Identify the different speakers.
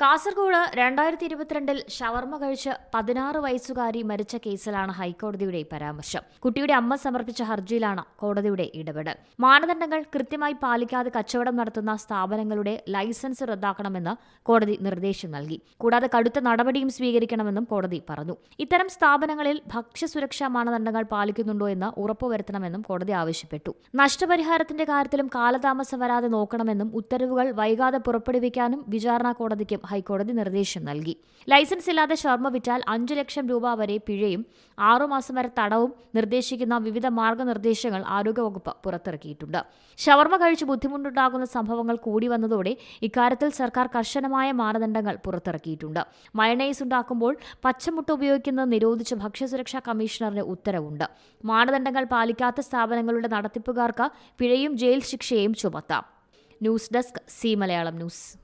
Speaker 1: കാസർഗോഡ് രണ്ടായിരത്തി ഇരുപത്തിരണ്ടിൽ ഷവർമ കഴിച്ച് പതിനാറ് വയസ്സുകാരി മരിച്ച കേസിലാണ് ഹൈക്കോടതിയുടെ പരാമർശം. കുട്ടിയുടെ അമ്മ സമർപ്പിച്ച ഹർജിയിലാണ് കോടതിയുടെ ഇടപെടൽ. മാനദണ്ഡങ്ങൾ കൃത്യമായി പാലിക്കാതെ കച്ചവടം നടത്തുന്ന സ്ഥാപനങ്ങളുടെ ലൈസൻസ് റദ്ദാക്കണമെന്ന് കോടതി നിർദ്ദേശം നൽകി. കൂടാതെ കടുത്ത നടപടിയും സ്വീകരിക്കണമെന്നും കോടതി പറഞ്ഞു. ഇത്തരം സ്ഥാപനങ്ങളിൽ ഭക്ഷ്യസുരക്ഷാ മാനദണ്ഡങ്ങൾ പാലിക്കുന്നുണ്ടോ എന്ന് ഉറപ്പുവരുത്തണമെന്നും കോടതി ആവശ്യപ്പെട്ടു. നഷ്ടപരിഹാരത്തിന്റെ കാര്യത്തിലും കാലതാമസം വരാതെ നോക്കണമെന്നും ഉത്തരവുകൾ വൈകാതെ പുറപ്പെടുവിക്കാനും വിചാരണ കോടതിക്കും ഹൈക്കോടതി നിർദ്ദേശം നൽകി. ലൈസൻസ് ഇല്ലാതെ ശർമ്മ വിറ്റാൽ അഞ്ചു ലക്ഷം രൂപ വരെ പിഴയും. ആറുമാസം വരെ തടവും നിർദ്ദേശിക്കുന്ന വിവിധ മാർഗനിർദ്ദേശങ്ങൾ ആരോഗ്യവകുപ്പ് പുറത്തിറക്കിയിട്ടുണ്ട്. ഷവർമ കഴിച്ച് ബുദ്ധിമുട്ടുണ്ടാകുന്ന സംഭവങ്ങൾ കൂടി വന്നതോടെ ഇക്കാര്യത്തിൽ സർക്കാർ കർശനമായ മാനദണ്ഡങ്ങൾ പുറത്തിറക്കിയിട്ടുണ്ട്. മയണൈസ് ഉണ്ടാക്കുമ്പോൾ പച്ചമുട്ട ഉപയോഗിക്കുന്നത് നിരോധിച്ച് ഭക്ഷ്യസുരക്ഷാ കമ്മീഷണറിന് ഉത്തരവുണ്ട്. മാനദണ്ഡങ്ങൾ പാലിക്കാത്ത സ്ഥാപനങ്ങളുടെ നടത്തിപ്പുകാർക്ക് പിഴയും ജയിൽ ശിക്ഷയും ചുമത്താം. News desk C Malayalam news.